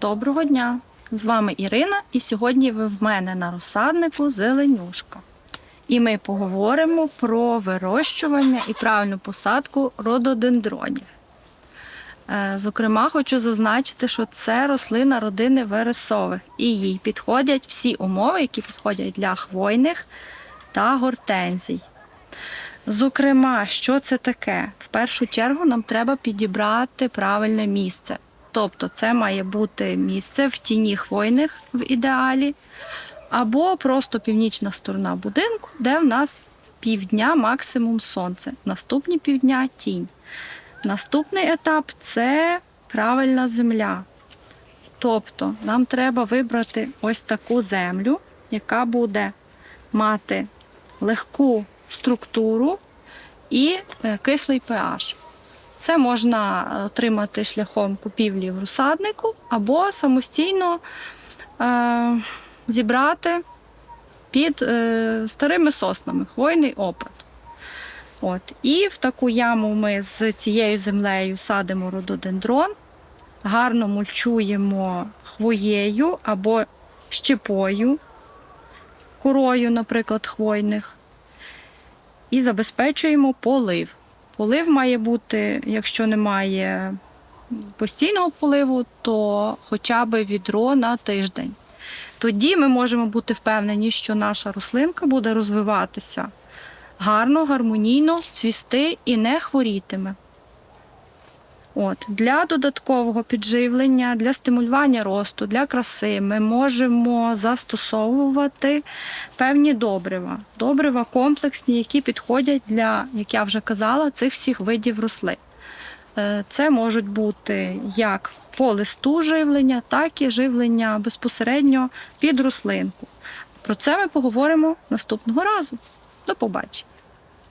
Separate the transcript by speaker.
Speaker 1: Доброго дня! З вами Ірина, і сьогодні ви в мене на розсаднику Зеленюшка. І ми поговоримо про вирощування і правильну посадку рододендронів. Е, Зокрема, хочу зазначити, що це рослина родини вересових, і їй підходять всі умови, які підходять для хвойних та гортензій. Зокрема, що це таке? В першу чергу нам треба підібрати правильне місце. Тобто це має бути місце в тіні хвойних в ідеалі, або просто північна сторона будинку, де в нас півдня максимум сонце. Наступні півдня тінь. Наступний етап це правильна земля. Тобто нам треба вибрати ось таку землю, яка буде мати легку структуру і е, кислий pH. Це можна отримати шляхом купівлі в розсаднику або самостійно е, зібрати під е, старими соснами хвойний опад. От. І в таку яму ми з цією землею садимо рододендрон, гарно мульчуємо хвоєю або щепою, корою, наприклад, хвойних, і забезпечуємо полив. Полив має бути, якщо немає постійного поливу, то хоча б відро на тиждень. Тоді ми можемо бути впевнені, що наша рослинка буде розвиватися гарно, гармонійно, цвісти і не хворітиме. От, для додаткового підживлення, для стимулювання росту, для краси ми можемо застосовувати певні добрива. Добрива комплексні, які підходять для, як я вже казала, цих всіх видів рослин. Е, Це можуть бути як по листу живлення, так і живлення безпосередньо під рослинку. Про це ми поговоримо наступного разу. До побачення!